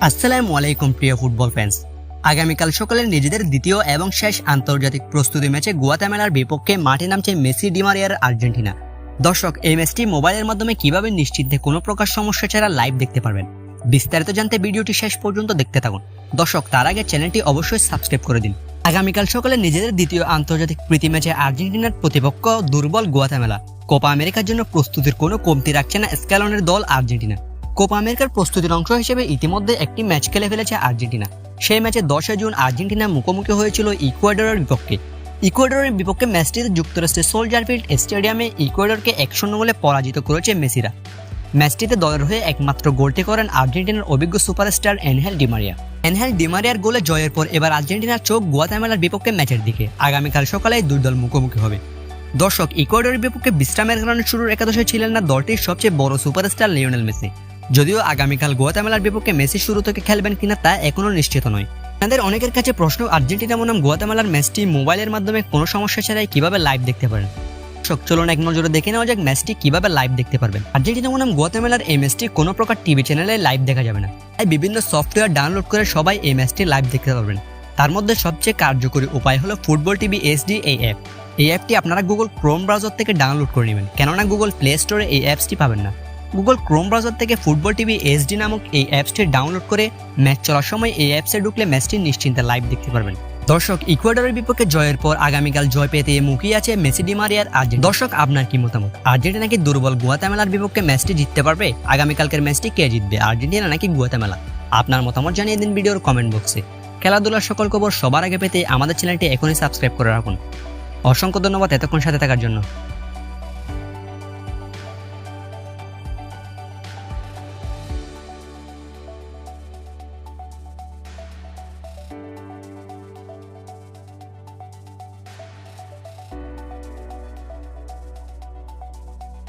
আসসালামু আলাইকুম, প্রিয় ফুটবল ফ্যান্স আগামীকাল সকালে নিজেদের দ্বিতীয় এবং শেষ আন্তর্জাতিক প্রস্তুতি ম্যাচে গুয়াতামেলার বিপক্ষে মাঠে নামছে মেসি ডিমারিয়ার আর্জেন্টিনা। দর্শক, এই ম্যাচটি মোবাইলের মাধ্যমে কীভাবে নিশ্চিন্তে কোনো প্রকার সমস্যা ছাড়া লাইভ দেখতে পারবেন? বিস্তারিত জানতে ভিডিওটি শেষ পর্যন্ত দেখতে থাকুন। দর্শক, তার আগে চ্যানেলটি অবশ্যই সাবস্ক্রাইব করে দিন। আগামীকাল সকালে নিজেদের দ্বিতীয় আন্তর্জাতিক প্রীতি ম্যাচে আর্জেন্টিনার প্রতিপক্ষ দুর্বল গুয়াতামেলা। কোপা আমেরিকার জন্য প্রস্তুতির কোনো কমতি রাখছে না স্ক্যালনের দল আর্জেন্টিনা। কোপা আমেরিকার প্রস্তুতির অংশ হিসেবে ইতিমধ্যে একটি ম্যাচ খেলে ফেলেছে আর্জেন্টিনা। সেই ম্যাচে দশে জুন আর্জেন্টিনা মুখোমুখি হয়েছিল ইকুয়েডরের বিপক্ষে। ইকুয়েডরের বিপক্ষে ম্যাচটিতে যুক্তরাষ্ট্রের সোলজার ফিল্ড স্টেডিয়ামে ইকুয়েডরকে এক শূন্য গোলে পরাজিত করেছে মেসিরা। ম্যাচটিতে দলের হয়ে একমাত্র গোলটি করেন আর্জেন্টিনার অভিজ্ঞ superstar Angel Di Maria Angel ডিমারিয়ার গোলে জয়ের পর এবার আর্জেন্টিনার চোখ গুয়াতামেলার বিপক্ষে ম্যাচের দিকে। আগামীকাল সকালে দুই দল মুখোমুখি হবে। দর্শক, ইকুয়েডরের বিপক্ষে বিশ্রামের কারণে শুরুর একাদশে ছিলেন না দলটির সবচেয়ে বড় সুপারস্টার লিওনেল মেসি। যদিও আগামীকাল গোয়াতামেলার বিপক্ষে মেসি শুরু থেকে খেলবেন কিনা তা এখনও নিশ্চিত নয়। তাদের অনেকের কাছে প্রশ্ন, আর্জেন্টিনা বনাম গোয়াতামেলার ম্যাচটি মোবাইলের মাধ্যমে কোনো সমস্যা ছাড়াই কীভাবে লাইভ দেখতে পারেন? চলুন এক নজরে দেখে নেওয়া যাক ম্যাচটি কীভাবে লাইভ দেখতে পারবেন। আর্জেন্টিনা বনাম গোয়াতামেলার এই ম্যাচটি কোনো প্রকার টিভি চ্যানেলে লাইভ দেখা যাবে না। তাই বিভিন্ন সফটওয়্যার ডাউনলোড করে সবাই এই ম্যাচটি লাইভ দেখতে পারবেন। তার মধ্যে সবচেয়ে কার্যকরী উপায় হলো ফুটবল টিভি এসডি এই অ্যাপ এই অ্যাপটি আপনারা গুগল ক্রোম ব্রাউজার থেকে ডাউনলোড করে নেবেন। কেননা গুগল প্লে স্টোরে এই অ্যাপসটি পাবেন না। গুগল ক্রোম ব্রাউজার থেকে ফুটবল টিভি এইচডি নামক এই অ্যাপসটি ডাউনলোড করে ম্যাচ চলার সময় এই অ্যাপসে ঢুকলে ম্যাচটি নিশ্চিন্তে লাইভ দেখতে পারবেন। দর্শক, ইকুয়েডরের বিপক্ষে জয়ের পর আগামীকাল জয় পেতে মুখিয়ে আছে মেসি ডিমারিয়ার আর্জেন্টিনা। দর্শক, আপনার কি মতামত? আর্জেন্টিনা কি দুর্বল গুয়াতামেলার বিপক্ষে ম্যাচটি জিততে পারবে? আগামীকালকের ম্যাচটি কে জিতবে, আর্জেন্টিনা নাকি গুয়াতামেলা? আপনার মতামত জানিয়ে দিন ভিডিওর কমেন্ট বক্সে খেলাধুলার সকল খবর সবার আগে পেতে আমাদের চ্যানেলটি এখনই সাবস্ক্রাইব করে রাখুন। অসংখ্য ধন্যবাদ এতক্ষণ সাথে থাকার জন্য।